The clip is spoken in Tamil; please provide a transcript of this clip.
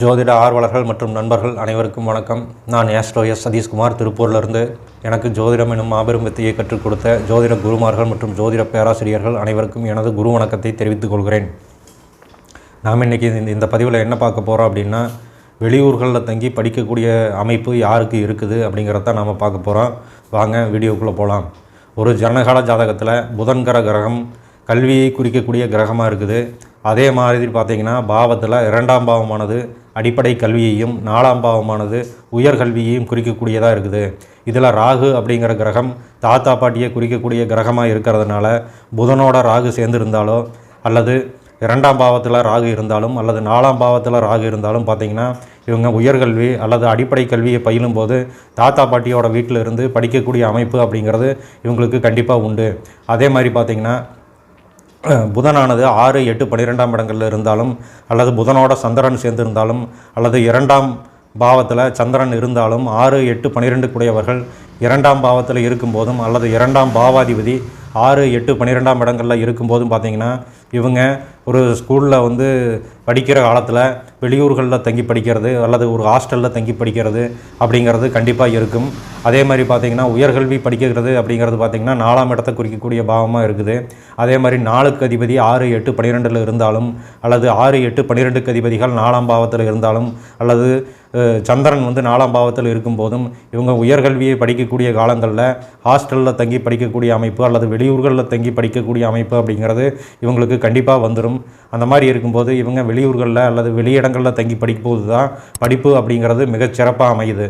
ஜோதிட ஆர்வலர்கள் மற்றும் நண்பர்கள் அனைவருக்கும் வணக்கம். நான் ஆஸ்ட்ரோ எஸ் சதீஷ்குமார். திருப்பூர்லேருந்து எனக்கு ஜோதிடம் என்னும் மாபெரும் வித்தையை கற்றுக் கொடுத்த ஜோதிட குருமார்கள் மற்றும் ஜோதிட பேராசிரியர்கள் அனைவருக்கும் எனது குரு வணக்கத்தை தெரிவித்துக் கொள்கிறேன். நாம் இன்றைக்கி இந்த இந்த பதிவில் என்ன பார்க்க போகிறோம் அப்படின்னா வெளியூர்களில் தங்கி படிக்கக்கூடிய அமைப்பு யாருக்கு இருக்குது அப்படிங்கிறத நாம் பார்க்க போகிறோம் வாங்க வீடியோக்குள்ளே போகலாம் ஒரு ஜனகால ஜாதகத்தில் புதன்கர கிரகம் கல்வியை குறிக்கக்கூடிய கிரகமாக இருக்குது. அதே மாதிரி பார்த்திங்கன்னா பாவத்தில் இரண்டாம் பாவமானது அடிப்படை கல்வியையும் நாலாம் பாவமானது உயர்கல்வியையும் குறிக்கக்கூடியதாக இருக்குது. இதில் ராகு அப்படிங்கிற கிரகம் தாத்தா பாட்டியை குறிக்கக்கூடிய கிரகமாக இருக்கிறதுனால புதனோட ராகு சேர்ந்திருந்தாலோ அல்லது இரண்டாம் பாவத்தில் ராகு இருந்தாலும் அல்லது நாலாம் பாவத்தில் ராகு இருந்தாலும் பார்த்தீங்கன்னா இவங்க உயர்கல்வி அல்லது அடிப்படை கல்வியை பயிலும் போது தாத்தா பாட்டியோட வீட்டில் இருந்து படிக்கக்கூடிய அமைப்பு அப்படிங்கிறது இவங்களுக்கு கண்டிப்பாக உண்டு. அதே மாதிரி பார்த்திங்கன்னா புதனானது ஆறு எட்டு பன்னிரெண்டாம் இடங்களில் இருந்தாலும் அல்லது புதனோட சந்திரன் சேர்ந்திருந்தாலும் அல்லது இரண்டாம் பாவத்தில் சந்திரன் இருந்தாலும் ஆறு எட்டு பன்னிரெண்டு கூடியவர்கள் இரண்டாம் பாவத்தில் இருக்கும்போதும் அல்லது இரண்டாம் பாவாதிபதி ஆறு எட்டு பன்னிரெண்டாம் இடங்களில் இருக்கும்போதும் பார்த்திங்கன்னா இவங்க ஒரு ஸ்கூலில் வந்து படிக்கிற காலத்தில் வெளியூர்களில் தங்கி படிக்கிறது அல்லது ஒரு ஹாஸ்டலில் தங்கி படிக்கிறது அப்படிங்கிறது கண்டிப்பாக இருக்கும். அதே மாதிரி பார்த்தீங்கன்னா உயர்கல்வி படிக்கிறது அப்படிங்கிறது பார்த்தீங்கன்னா நாலாம் இடத்தை குறிக்கக்கூடிய பாவமாக இருக்குது. அதே மாதிரி நாலுக்கு அதிபதி ஆறு எட்டு பன்னிரெண்டில் இருந்தாலும் அல்லது ஆறு எட்டு பன்னிரெண்டுக்கு அதிபதிகள் நாலாம் பாவத்தில் இருந்தாலும் அல்லது சந்திரன் வந்து நாலாம் பாவத்தில் இருக்கும்போதும் இவங்க உயர்கல்வியை படிக்கக்கூடிய காலங்களில் ஹாஸ்டலில் தங்கி படிக்கக்கூடிய அமைப்பு அல்லது வெளியூர்களில் தங்கி படிக்கக்கூடிய அமைப்பு அப்படிங்கிறது இவங்களுக்கு கண்டிப்பாக வந்துடும் அந்த மாதிரி இருக்கும்போது இவங்க வெளியூர்களில் அல்லது வெளியிடங்களில் தங்கி படிக்கும்போது தான் படிப்பு அப்படிங்கிறது மிகச்சிறப்பாக அமையுது.